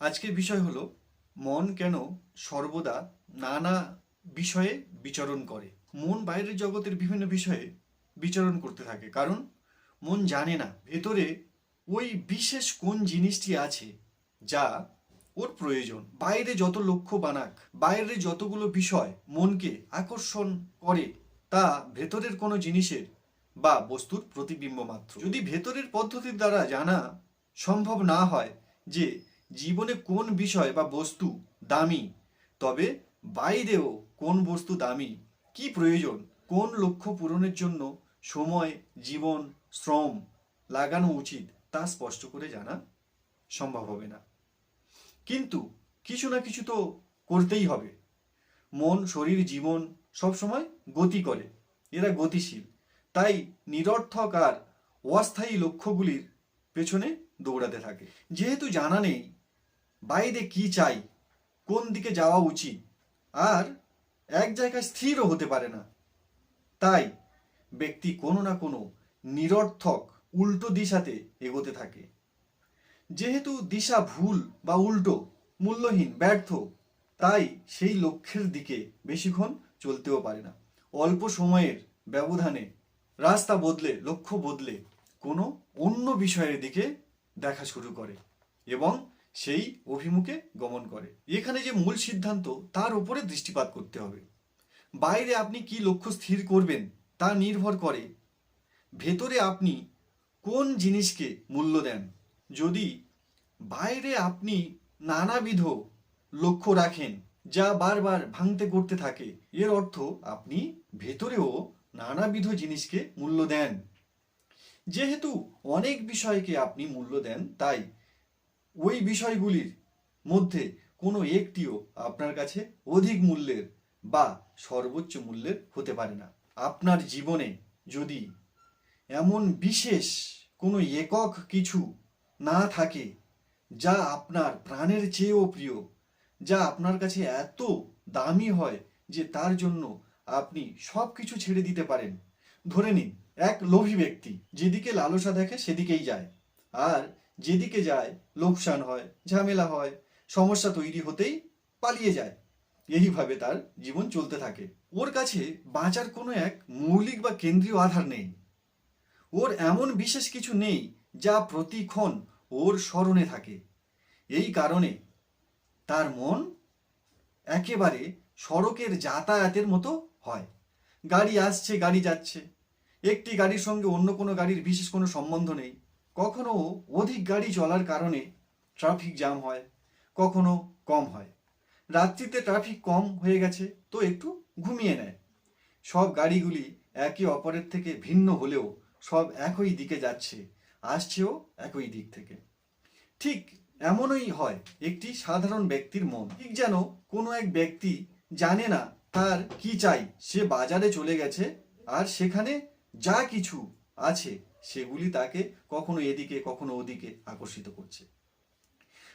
আজকের বিষয় হলো, মন কেন সর্বদা নানা বিষয়ে বিচরণ করে? মন বাইরের জগতের বিভিন্ন বিষয়ে বিচরণ করতে থাকে। কারণ, মন জানে না ভেতরে ওই বিশেষ কোন জিনিসটি আছে যা ওর প্রয়োজন। বাইরে যত লক্ষ্য বানাক, বাইরে যতগুলো বিষয় মনকে আকর্ষণ করে, তা ভেতরের কোনো জিনিসের বা বস্তুর প্রতিবিম্ব মাত্র। যদি ভেতরের পদ্ধতির দ্বারা জানা সম্ভব না হয় যে জীবনে কোন বিষয় বা বস্তু দামি? তবে বাইরেও কোন বস্তু দামি? কি প্রয়োজন? কোন লক্ষ্য পূরণের জন্য সময়, জীবন, শ্রম লাগানো উচিত তা স্পষ্ট করে জানা সম্ভব হবে না। কিন্তু কিছু না কিছু তো করতেই হবে। মন, শরীর, জীবন সবসময় গতি করে। এরা গতিশীল। তাই নিরর্থক আর অস্থায়ী লক্ষ্যগুলির পেছনে দৌড়াতে থাকে। যেহেতু জানা নেই বাইরে কি চাই, কোন দিকে যাওয়া উচিত, আর এক জায়গায় স্থিরও হতে পারে না। তাই ব্যক্তি কোনো না কোনো নিরর্থক উল্টো দিশাতে এগোতে থাকে। যেহেতু দিশা ভুল বা উল্টো, মূল্যহীন, ব্যর্থ, তাই সেই লক্ষ্যের দিকে বেশিক্ষণ চলতেও পারে না। অল্প সময়ের ব্যবধানে রাস্তা বদলে, লক্ষ্য বদলে কোনো অন্য বিষয়ের দিকে দেখা শুরু করে এবং সেই অভিমুখে গমন করে। এখানে যে মূল সিদ্ধান্ত, তার উপরে দৃষ্টিপাত করতে হবে। বাইরে আপনি কি লক্ষ্য স্থির করবেন, তা নির্ভর করে। ভেতরে আপনি কোন জিনিসকে মূল্য দেন? যদি বাইরে আপনি নানাবিধ লক্ষ্য রাখেন, যা বারবার ভাঙতে করতে থাকে, এর অর্থ আপনি ভেতরেও নানাবিধ জিনিসকে মূল্য দেন। যেহেতু অনেক বিষয়কে আপনি মূল্য দেন, তাই ওই বিষয়গুলির মধ্যে কোনো একটিও আপনার কাছে অধিক মূল্যের বা সর্বোচ্চ মূল্যের হতে পারে না। আপনার জীবনে যদি এমন বিশেষ কোনো একক কিছু না থাকে যা আপনার প্রাণের চেয়েও প্রিয়, যা আপনার কাছে এত দামি হয় যে তার জন্য আপনি সব কিছু ছেড়ে দিতে পারেন, ধরে নিন এক লোভী ব্যক্তি, যেদিকে লালসা দেখে সেদিকেই যায়। আর যেদিকে যায়, লোকসান হয়, ঝামেলা হয়, সমস্যা তৈরি হতেই পালিয়ে যায়। এইভাবে তার জীবন চলতে থাকে। ওর কাছে বাঁচার কোনো এক মৌলিক বা কেন্দ্রীয় আধার নেই। ওর এমন বিশেষ কিছু নেই যা প্রতিক্ষণ ওর স্মরণে থাকে। এই কারণে তার মন একেবারে সড়কের যাতায়াতের মতো হয়। গাড়ি আসছে, গাড়ি যাচ্ছে। একটি গাড়ির সঙ্গে অন্য কোনো গাড়ির বিশেষ কোনো সম্বন্ধ নেই। কখনো অধিক গাড়ি চলার কারণে ট্রাফিক জ্যাম হয়, কখনো কম হয়। রাত্রিতে ট্রাফিক কম হয়ে গেছে, তো একটু ঘুমিয়ে নেয়। সব গাড়িগুলি একে অপরের থেকে ভিন্ন হলেও সব একই দিকে যাচ্ছে, আসছেও একই দিক থেকে। ঠিক এমনই হয় একটি সাধারণ ব্যক্তির মন। ঠিক যেন কোনো এক ব্যক্তি জানে না তার কি চাই, সে বাজারে চলে গেছে আর সেখানে যা কিছু আছে সেগুলি তাকে কখনো এদিকে, কখনো ওদিকে আকর্ষিত করছে।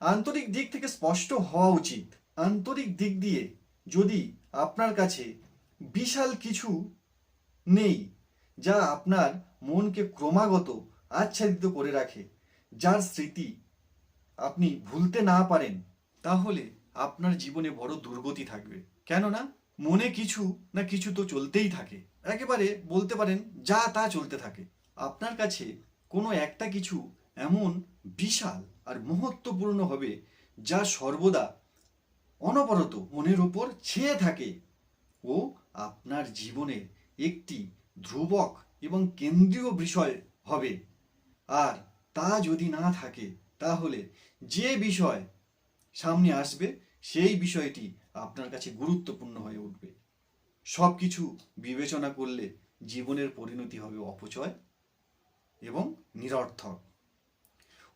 আন্তরিক দিক থেকে স্পষ্ট হওয়া উচিত। আন্তরিক দিক দিয়ে যদি আপনার কাছে বিশাল কিছু নেই যা আপনার মনকে ক্রমাগত আচ্ছাদিত করে রাখে, যার স্মৃতি আপনি ভুলতে না পারেন, তাহলে আপনার জীবনে বড় দুর্গতি থাকবে। কেননা মনে কিছু না কিছু তো চলতেই থাকে। একেবারে বলতে পারেন যা তা চলতে থাকে। আপনার কাছে কোনো একটা কিছু এমন বিশাল আর মহত্বপূর্ণ হবে যা সর্বদা অনবরত মনের ওপর ছেয়ে থাকে। ও আপনার জীবনের একটি ধ্রুবক এবং কেন্দ্রীয় বিষয় হবে। আর তা যদি না থাকে, তাহলে যে বিষয় সামনে আসবে, সেই বিষয়টি আপনার কাছে গুরুত্বপূর্ণ হয়ে উঠবে। সব কিছু বিবেচনা করলে জীবনের পরিণতি হবে অপচয় এবং নিরর্থক।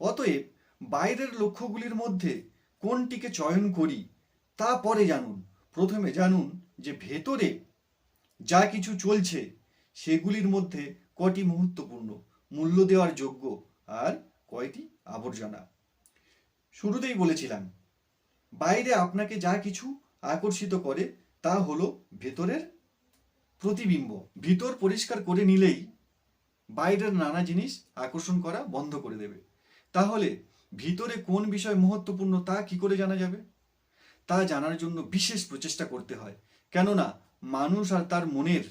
অতএব বাইরের লক্ষ্যগুলির মধ্যে কোনটিকে চয়ন করি তা পরে জানুন। প্রথমে জানুন যে ভেতরে যা কিছু চলছে সেগুলির মধ্যে কটি মুহূর্তপূর্ণ, মূল্য দেওয়ার যোগ্য আর কয়টি আবর্জনা। শুরুতেই বলেছিলাম, বাইরে আপনাকে যা কিছু আকর্ষিত করে তা হলো ভেতরের প্রতিবিম্ব। ভিতর পরিষ্কার করে নিলেই বাইরের নানা জিনিস আকর্ষণ করা বন্ধ করে দেবে। তাহলে ভিতরে কোন বিষয় মহত্বপূর্ণ তা কি করে জানা যাবে? তা জানার জন্য বিশেষ প্রচেষ্টা করতে হয়। কেননা মানুষ আর তার মনের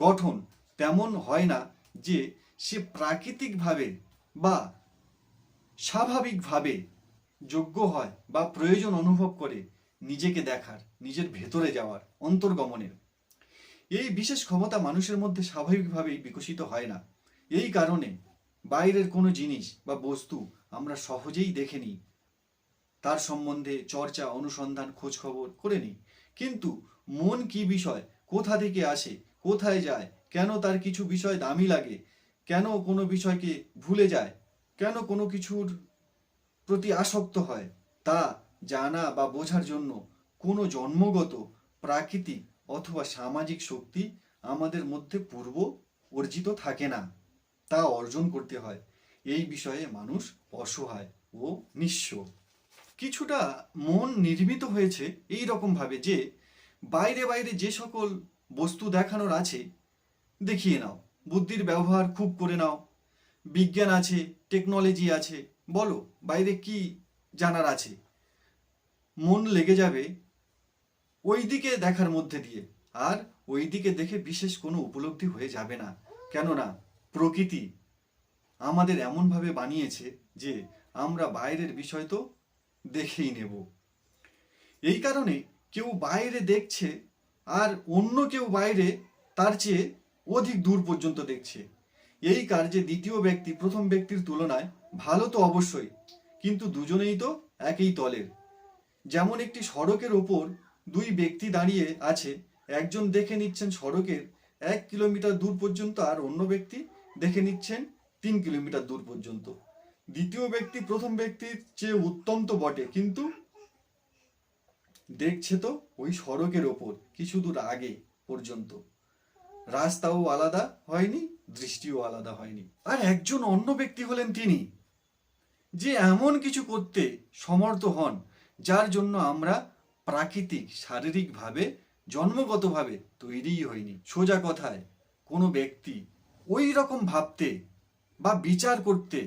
গঠন তেমন হয় না যে সে প্রাকৃতিকভাবে বা স্বাভাবিকভাবে যোগ্য হয় বা প্রয়োজন অনুভব করে। নিজেকে দেখার, নিজের ভেতরে যাওয়ার, অন্তর্গমনের। এই বিশেষ ক্ষমতা মানুষের মধ্যে স্বাভাবিকভাবেই বিকশিত হয় না। এই কারণে বাইরের কোনো জিনিস বা বস্তু আমরা সহজেই দেখে নিই। তার সম্বন্ধে চর্চা, অনুসন্ধান খোঁজ খবর করে নিই। কিন্তু মন কি বিষয়, কোথা থেকে আসে, কোথায় যায়, কেন তার কিছু বিষয় দামি লাগে, কেন কোনো বিষয়কে ভুলে যায়, কেন কোনো কিছুর প্রতি আসক্ত হয়, তা জানা বা বোঝার জন্য কোনো জন্মগত, প্রাকৃতিক অথবা সামাজিক শক্তি আমাদের মধ্যে পূর্ব অর্জিত থাকে না, তা অর্জন করতে হয়। এই বিষয়ে মানুষ অসহায় ও নিঃস্ব। কিছুটা মন নির্মিত হয়েছে এই রকম ভাবে যে, বাইরে বাইরে যে সকল বস্তু দেখানোর আছে, দেখিয়ে নাও। বুদ্ধির ব্যবহার খুব করে নাও। বিজ্ঞান আছে, টেকনোলজি আছে, বলো বাইরে কি জানার আছে? মন লেগে যাবে ওই দিকে দেখার মধ্যে দিয়ে। আর ওই দিকে দেখে বিশেষ কোনো উপলব্ধি হয়ে যাবে না। কেননা প্রকৃতি আমাদের এমনভাবে বানিয়েছে যে আমরা বাইরের বিষয় তো দেখেই নেব। এই কারণে কেউ বাইরে দেখছে আর অন্য কেউ বাইরে তার চেয়ে অধিক দূর পর্যন্ত দেখছে। এই কার্যে দ্বিতীয় ব্যক্তি প্রথম ব্যক্তির তুলনায় ভালো তো অবশ্যই, কিন্তু দুজনেই তো একই তলের। যেমন একটি সড়কের ওপর দুই ব্যক্তি দাঁড়িয়ে আছে, একজন দেখে নিচ্ছেন সড়কের এক কিলোমিটার দূর পর্যন্ত আর অন্য ব্যক্তি দেখে নিচ্ছেন তিন কিলোমিটার দূর পর্যন্ত। দ্বিতীয় ব্যক্তি প্রথম ব্যক্তির চেয়ে উত্তম তো বটে, কিন্তু দেখছে তো ওই সড়কের ওপর, কিছু দূর আগে পর্যন্ত। রাস্তাও আলাদা হয়নি, দৃষ্টিও আলাদা হয়নি। আর একজন অন্য ব্যক্তি হলেন তিনি, যে এমন কিছু করতে সমর্থ হন। যার জন্য আমরা প্রাকৃতিক, শারীরিকভাবে, জন্মগতভাবে তৈরিই হইনি। সোজা কথায়, কোনো ব্যক্তি ওই রকম ভাবতে বা বিচার করতে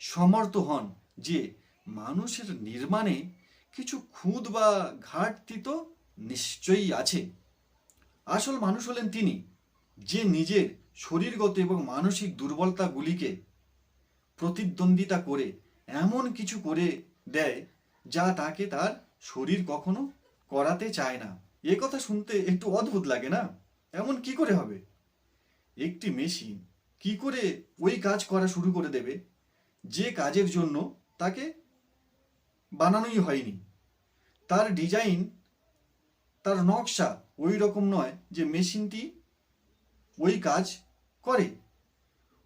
সমর্থ হন যে মানুষের নির্মাণে কিছু খুঁত বা ঘাটতি তো নিশ্চয়ই আছে। আসল মানুষ হলেন তিনি, যে নিজের শরীরগত এবং মানসিক দুর্বলতাগুলিকে প্রতিদ্বন্দ্বিতা করে এমন কিছু করে দেয় যা তাকে তার শরীর কখনো করাতে চায় না। এ কথা শুনতে একটু অদ্ভুত লাগে না? এমন কি করে হবে? একটি মেশিন কি করে ওই কাজ করা শুরু করে দেবে? যে কাজের জন্য তাকে বানানোই হয়নি। তার ডিজাইন তার নকশা ওই রকম নয় যে মেশিনটি ওই কাজ করে।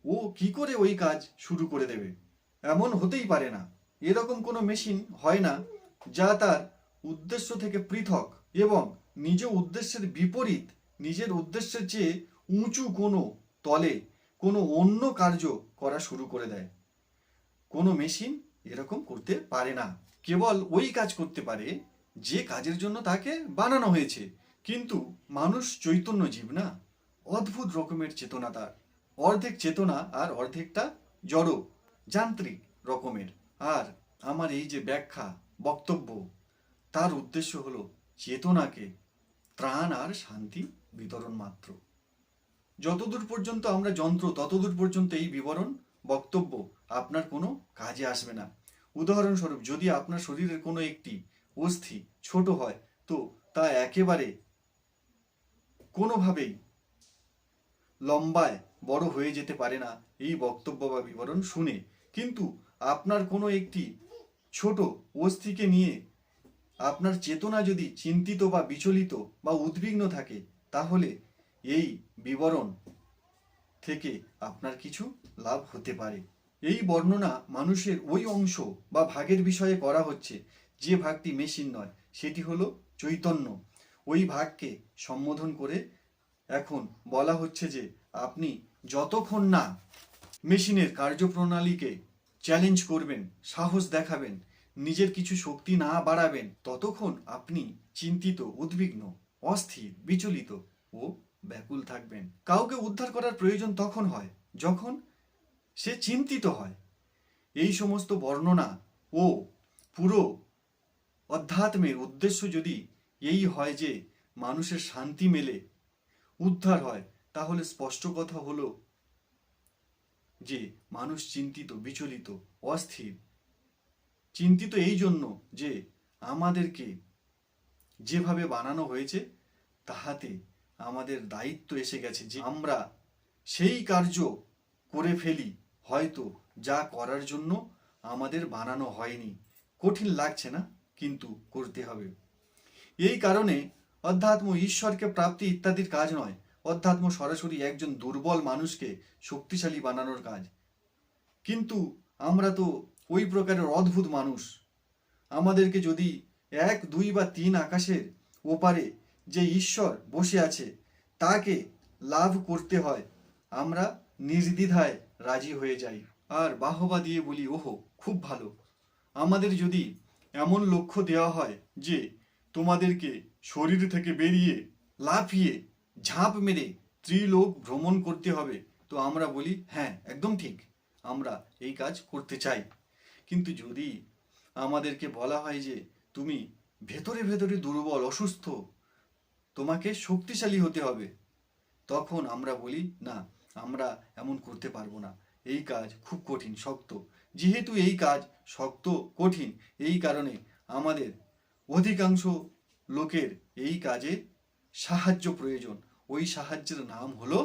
ও কি করে ওই কাজ শুরু করে দেবে? এমন হতেই পারে না। এরকম কোনো মেশিন হয় না যা তার উদ্দেশ্য থেকে পৃথক এবং নিজ উদ্দেশ্যের বিপরীত, নিজের উদ্দেশ্যের চেয়ে উঁচু কোনো তলে কোনো অন্য কার্য করা শুরু করে দেয়। কোনো মেশিন এরকম করতে পারে না। কেবল ওই কাজ করতে পারে যে কাজের জন্য তাকে বানানো হয়েছে। কিন্তু মানুষ চৈতন্য জীব না। অদ্ভুত রকমের চেতনা তার। অর্ধেক চেতনা আর অর্ধেকটা জড়, যান্ত্রিক রকমের। আর আমার এই যে ব্যাখ্যা, বক্তব্য, তার উদ্দেশ্য হলো চেতনাকে, ত্রাণ আর শান্তি বিতরণ মাত্র। যতদূর পর্যন্ত আমরা যন্ত্র, ততদূর পর্যন্ত এই বিবরণ, বক্তব্য আপনার কোনো কাজে আসবে না। উদাহরণস্বরূপ, যদি আপনার শরীরের কোনো একটি অস্থি ছোট হয়, তো তা একেবারে কোনোভাবেই লম্বায় বড় হয়ে যেতে পারে না। এই বক্তব্য বা বিবরণ শুনে। কিন্তু আপনার কোনো একটি ছোট অস্থিকে নিয়ে আপনার চেতনা যদি চিন্তিত বা বিচলিত বা উদ্বিগ্ন থাকে, তাহলে এই বিবরণ থেকে আপনার কিছু লাভ হতে পারে। এই বর্ণনা মানুষের ওই অংশ বা ভাগের বিষয়ে করা হচ্ছে, যে ভাগটি মেশিন নয়, সেটি হলো চৈতন্য। ওই ভাগকে সম্বোধন করে এখন বলা হচ্ছে যে, আপনি যতক্ষণ না মেশিনের কার্যপ্রণালীকে চ্যালেঞ্জ করবেন, সাহস দেখাবেন, নিজের কিছু শক্তি না বাড়াবেন, ততক্ষণ আপনি চিন্তিত, উদ্বিগ্ন, অস্থির, বিচলিত ও ব্যাকুল থাকবেন। কাউকে উদ্ধার করার প্রয়োজন তখন হয়, যখন সে চিন্তিত হয়। এই সমস্ত বর্ণনা ও পুরো অধ্যাত্মের উদ্দেশ্য যদি এই হয় যে মানুষের শান্তি মেলে, উদ্ধার হয়, তাহলে স্পষ্ট কথা হলো যে মানুষ চিন্তিত, বিচলিত, অস্থির। চিন্তিত এই জন্য যে আমাদেরকে যেভাবে বানানো হয়েছে, তাহাতে আমাদের দায়িত্ব এসে গেছে যে আমরা সেই কার্য করে ফেলি, হয়তো যা করার জন্য আমাদের বানানো হয়নি। কঠিন লাগছে না, কিন্তু করতে হবে। এই কারণে অধ্যাত্ম ঈশ্বরকে প্রাপ্তি ইত্যাদির কাজ নয়। অধ্যাত্ম সরাসরি একজন দুর্বল মানুষকে শক্তিশালী বানানোর কাজ। কিন্তু আমরা তো ওই প্রকারের অদ্ভুত মানুষ। আমাদেরকে যদি এক, দুই বা তিন আকাশের ওপারে যে ঈশ্বর বসে আছে, তাকে লাভ করতে হয়, আমরা নির্দ্বিধায় রাজি হয়ে যাই। আর বাহবা দিয়ে বলি, ওহো, খুব ভালো। আমাদের যদি এমন লক্ষ্য দেওয়া হয় যে তোমাদেরকে শরীর থেকে বেরিয়ে লাফিয়ে ঝাঁপ মেরে ত্রিলোক ভ্রমণ করতে হবে। তো আমরা বলি হ্যাঁ একদম ঠিক, আমরা এই কাজ করতে চাই। কিন্তু যদি আমাদেরকে বলা হয় যে, তুমি ভেতরে ভেতরে দুর্বল, অসুস্থ, তোমাকে শক্তিশালী হতে হবে, তখন আমরা বলি, না, আমরা এমন করতে পারব না। এই কাজ খুব কঠিন, শক্ত। যেহেতু এই কাজ শক্ত, কঠিন, এই কারণে আমাদের অধিকাংশ লোকের এই কাজে সাহায্য প্রয়োজন। ওই সাহায্যের নাম হলো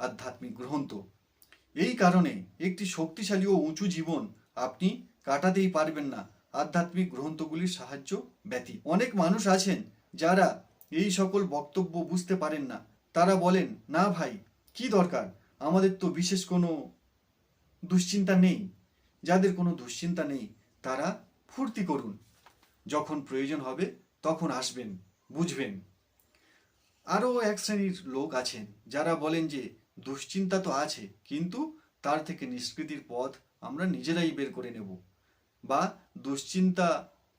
আধ্যাত্মিক গ্রন্থ। এই কারণে একটি শক্তিশালী ও উঁচু জীবন আপনি কাটাতেই পারবেন না। আধ্যাত্মিক গ্রন্থগুলির সাহায্য ব্যতীত অনেক মানুষ আছেন যারা এই সকল বক্তব্য বুঝতে পারেন না। তারা বলেন, না ভাই, কি দরকার? আমাদের তো বিশেষ কোনো দুশ্চিন্তা নেই। যাদের কোনো দুশ্চিন্তা নেই, তারা ফুর্তি করুন। যখন প্রয়োজন হবে, তখন আসবেন, বুঝবেন। আরও এক শ্রেণির লোক আছেন যারা বলেন যে দুশ্চিন্তা তো আছে, কিন্তু তার থেকে নিষ্কৃতির পথ আমরা নিজেরাই বের করে নেব। বা দুশ্চিন্তা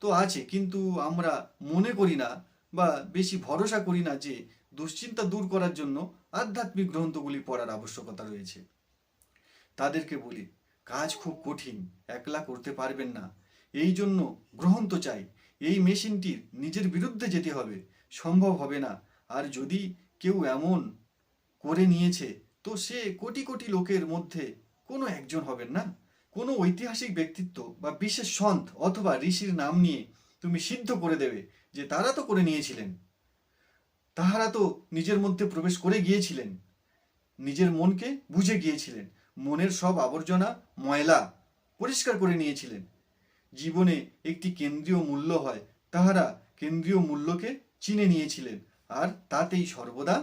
তো আছে, কিন্তু আমরা মনে করি না বা বেশি ভরসা করি না যে দুশ্চিন্তা দূর করার জন্য আধ্যাত্মিক গ্রন্থগুলি পড়ার আবশ্যকতা রয়েছে। তাদেরকে বলি, কাজ খুব কঠিন, একলা করতে পারবেন না। এই জন্য গ্রন্থ চাই, এই মেশিনটির নিজের বিরুদ্ধে যেতে হবে, সম্ভব হবে না। আর যদি কেউ এমন করে নিয়েছে, তো সে কোটি কোটি লোকের মধ্যে কোনো একজন হবেন না। কোনো ঐতিহাসিক ব্যক্তিত্ব বা বিশেষ সন্ত অথবা ঋষির নাম নিয়ে তুমি সিদ্ধ করে দেবে যে তারা তো করে নিয়েছিলেন। তাহারা তো নিজের মধ্যে প্রবেশ করে গিয়েছিলেন। নিজের মনকে বুঝে গিয়েছিলেন। মনের সব আবর্জনা, ময়লা পরিষ্কার করে নিয়েছিলেন। জীবনে একটি কেন্দ্রীয় মূল্য হয়, তাহারা কেন্দ্রীয় মূল্যকে চিনে নিয়েছিলেন। আর তাতেই সর্বদা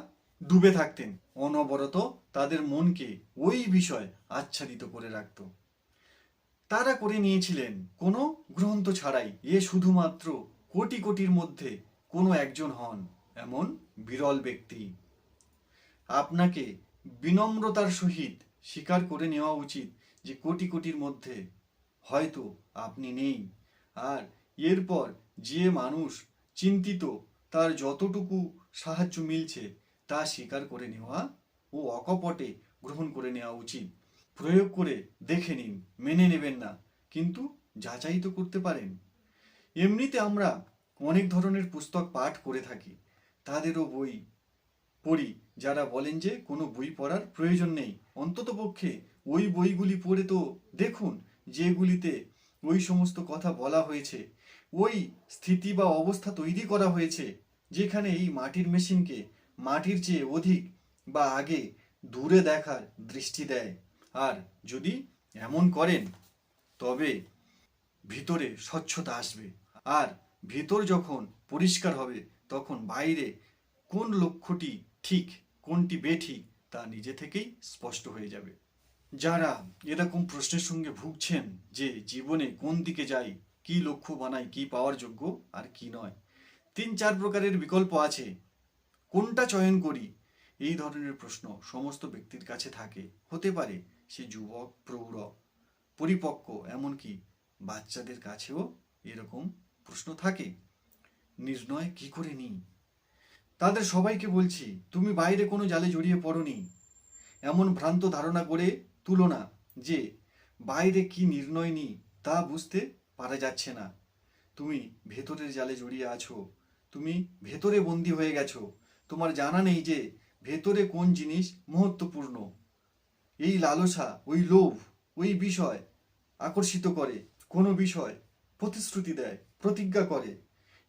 ডুবে থাকতেন। অনবরত তাদের মনকে ওই বিষয় আচ্ছাদিত করে রাখত। তারা করে নিয়েছিলেন কোনো গ্রন্থ ছাড়াই এ শুধুমাত্র কোটি কোটির মধ্যে কোনো একজন হন এমন বিরল ব্যক্তি। আপনাকে বিনম্রতার সহিত স্বীকার করে নেওয়া উচিত যে কোটি কোটির মধ্যে হয়তো আপনি নেই। আর এরপর যে মানুষ চিন্তিত তার যতটুকু সাহায্য মিলছে তা স্বীকার করে নেওয়া ও অকপটে গ্রহণ করে নেওয়া উচিত। প্রয়োগ করে দেখে নিন, মেনে নেবেন না, কিন্তু যাচাই তো করতে পারেন। এমনিতে আমরা অনেক ধরনের পুস্তক পাঠ করে থাকি। তাদেরও বই পড়ি যারা বলেন যে কোনো বই পড়ার প্রয়োজন নেই। অন্ততপক্ষে ওই বইগুলি পড়ে তো দেখুন যেগুলিতে ওই সমস্ত কথা বলা হয়েছে। ওই স্থিতি বা অবস্থা তৈরি করা হয়েছে, যেখানে এই মাটির মেশিনকে মাটির চেয়ে অধিক বা আগে দূরে দেখার দৃষ্টি দেয়। আর যদি এমন করেন, তবে ভিতরে স্বচ্ছতা আসবে। আর ভিতর যখন পরিষ্কার হবে, তখন বাইরে কোন লক্ষ্যটি ঠিক, কোনটি বেঠিক, তা নিজে থেকেই স্পষ্ট হয়ে যাবে। যারা এরকম প্রশ্নের সঙ্গে ভুগছেন যে জীবনে কোন দিকে যাই কি লক্ষ্য বানাই কি পাওয়ার যোগ্য আর কি নয়। তিন চার প্রকারের বিকল্প আছে। কোনটা চয়ন করি? এই ধরনের প্রশ্ন সমস্ত ব্যক্তির কাছে থাকে। হতে পারে সে যুবক, প্রৌঢ়, পরিপক্ক, এমনকি বাচ্চাদের কাছেও এরকম প্রশ্ন থাকে। নির্ণয় কি করে নিই? তাদের সবাইকে বলছি, তুমি বাইরে কোনো জালে জড়িয়ে পড়নি। এমন ভ্রান্ত ধারণা করে তুলো না যে বাইরে কি নির্ণয় নিই তা বুঝতে পারা যাচ্ছে না। তুমি ভেতরের জালে জড়িয়ে আছো। তুমি ভেতরে বন্দি হয়ে গেছো। তোমার জানা নেই যে ভেতরে কোন জিনিস মহত্বপূর্ণ। এই লালসা, ওই লোভ, ওই বিষয় আকর্ষিত করে, কোনো বিষয় প্রতিশ্রুতি দেয়, প্রতিজ্ঞা করে।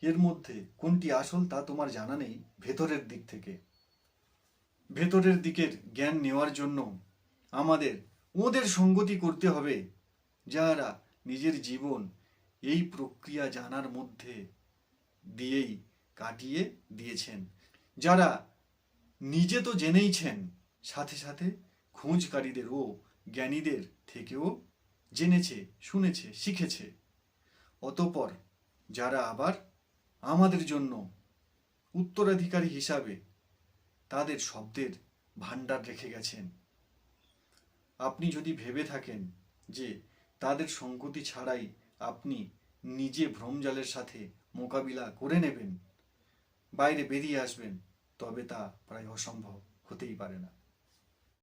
এর মধ্যে কোনটি আসল তা তোমার জানা নেই ভেতরের দিক থেকে। ভেতরের দিকের জ্ঞান নেওয়ার জন্য আমাদের, ওদের সঙ্গতি করতে হবে। যারা নিজের জীবন এই প্রক্রিয়া জানার মধ্যে দিয়েই কাটিয়ে দিয়েছেন। যারা নিজে তো জেনেইছেন, সাথে সাথে খোঁজকারীদের ও জ্ঞানীদের থেকেও জেনেছে, শুনেছে, শিখেছে। অতপর যারা আবার আমাদের জন্য উত্তরাধিকারী হিসাবে তাদের শব্দের ভাণ্ডার রেখে গেছেন। আপনি যদি ভেবে থাকেন যে তাদের সঙ্গতি ছাড়াই আপনি নিজে ভ্রমজালের সাথে মোকাবিলা করে নেবেন। বাইরে বেরিয়ে আসবেন, তবে তা প্রায় অসম্ভব হতেই পারে না।